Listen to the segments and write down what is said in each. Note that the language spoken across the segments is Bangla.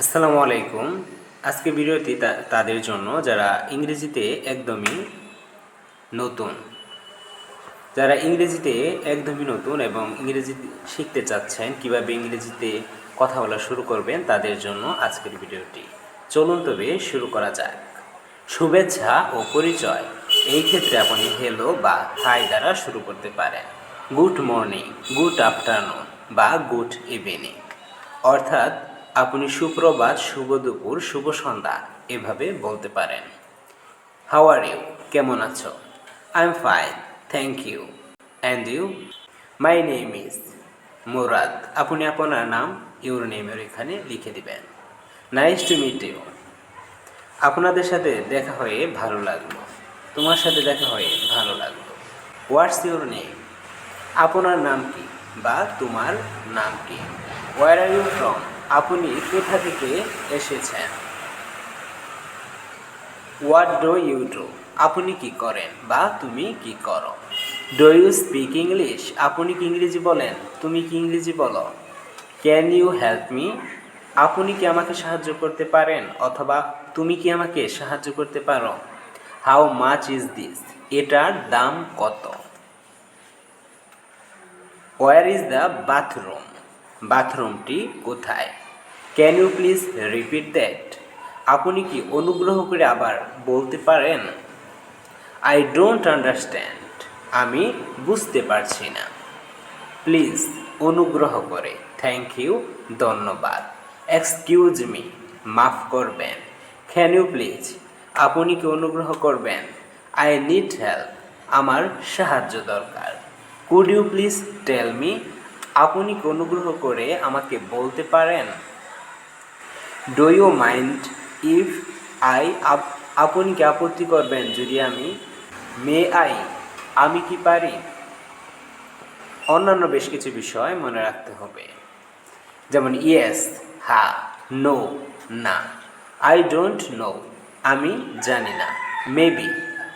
আসসালামু আলাইকুম। আজকে ভিডিওটি তাদের জন্য যারা ইংরেজিতে একদমই নতুন, যারা ইংরেজিতে একদমই নতুন এবং ইংরেজি শিখতে চাচ্ছেন, কীভাবে ইংরেজিতে কথা বলা শুরু করবেন, তাদের জন্য আজকের ভিডিওটি। চলুন তবে শুরু করা যাক। শুভেচ্ছা ও পরিচয়। এই ক্ষেত্রে আপনি হেলো বা হাই দ্বারা শুরু করতে পারেন। গুড মর্নিং গুড আফটারনুন বা গুড ইভিনিং অর্থাৎ আপনি সুপ্রভাত, শুভ দুপুর, শুভ সন্ধ্যা এভাবে বলতে পারেন। হাউ আর ইউ কেমন আছো? I am fine thank you and you my name is Murad আপনি আপনার নাম ইউর নেমের এখানে লিখে দিবেন। নাইস টু মিট ইউ আপনাদের সাথে দেখা হয়ে ভালো লাগল। তোমার সাথে দেখা হয়ে ভালো লাগল। হোয়াটস ইউর নেম আপনার নাম কি বা তোমার নাম কি? ওয়ার আর ইউ ফ্রম আপনি কোথা থেকে এসেছেন? হোয়াট ডু ইউ ডু আপনি কি করেন বা তুমি কি করো? ডু ইউ স্পিক ইংলিশ আপনি কি ইংরেজি বলেন? তুমি কি ইংরেজি বলো? ক্যান ইউ হেল্প মি আপনি কি আমাকে সাহায্য করতে পারেন অথবা তুমি কি আমাকে সাহায্য করতে পারো? হাউ মাচ ইজ দিস এটার দাম কত? ওয়ার ইজ দ্য বাথরুম বাথরুমটি কোথায়? Can you please repeat that আপনি কি অনুগ্রহ করে আবার বলতে পারেন? আই ডোন্ট আন্ডারস্ট্যান্ড আমি বুঝতে পারছি না। প্লিজ অনুগ্রহ করে। থ্যাংক ইউ ধন্যবাদ। এক্সকিউজ মি মাফ করবেন। ক্যান ইউ প্লিজ আপনি কি অনুগ্রহ করবেন? আই নিড হেল্প আমার সাহায্য দরকার। Could you please tell me আপনি কি অনুগ্রহ করে আমাকে বলতে পারেন? Do you mind if I আপনি কি আপত্তি করবেন যদি আমি মে আই আমি কি পারি? অন্যান্য বেশ কিছু বিষয় মনে রাখতে হবে। যেমন ইয়েস হা নো না। আই ডোন্ট নো আমি জানি না। মেবি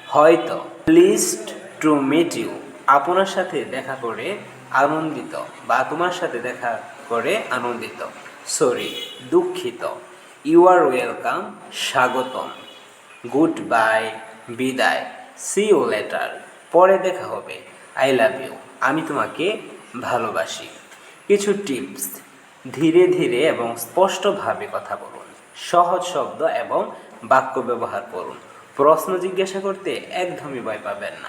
হয়তো। প্লিজড টু মিট ইউ আপনার সাথে দেখা করে আনন্দিত বা তোমার সাথে দেখা করে আনন্দিত। সরি দুঃখিত। ইউ আর ওয়েলকাম স্বাগতম। গুড বাই বিদায়। সি ইউ লেটার পরে দেখা হবে। আই লাভ ইউ আমি তোমাকে ভালোবাসি। কিছু টিপস ধীরে ধীরে এবং স্পষ্টভাবে কথা বলুন। সহজ শব্দ এবং বাক্য ব্যবহার করুন। প্রশ্ন জিজ্ঞাসা করতে একদমই ভয় পাবেন না।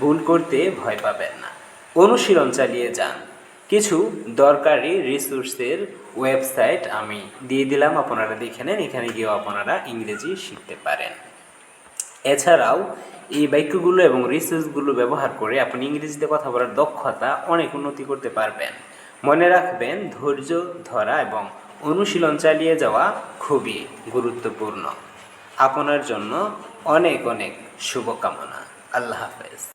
ভুল করতে ভয় পাবেন না। অনুশীলন চালিয়ে যান। কিছু দরকারি রিসোর্সের ওয়েবসাইট আমি দিয়ে দিলাম, আপনারা দেখে নেন, এখানে গিয়েও আপনারা ইংরেজি শিখতে পারেন। এছাড়াও, এই বাক্যগুলো এবং রিসোর্সগুলো ব্যবহার করে আপনি ইংরেজিতে কথা বলার দক্ষতা অনেক উন্নতি করতে পারবেন। মনে রাখবেন, ধৈর্য ধরা এবং অনুশীলন চালিয়ে যাওয়া খুবই গুরুত্বপূর্ণ। আপনার জন্য অনেক অনেক শুভকামনা। আল্লাহ হাফেজ।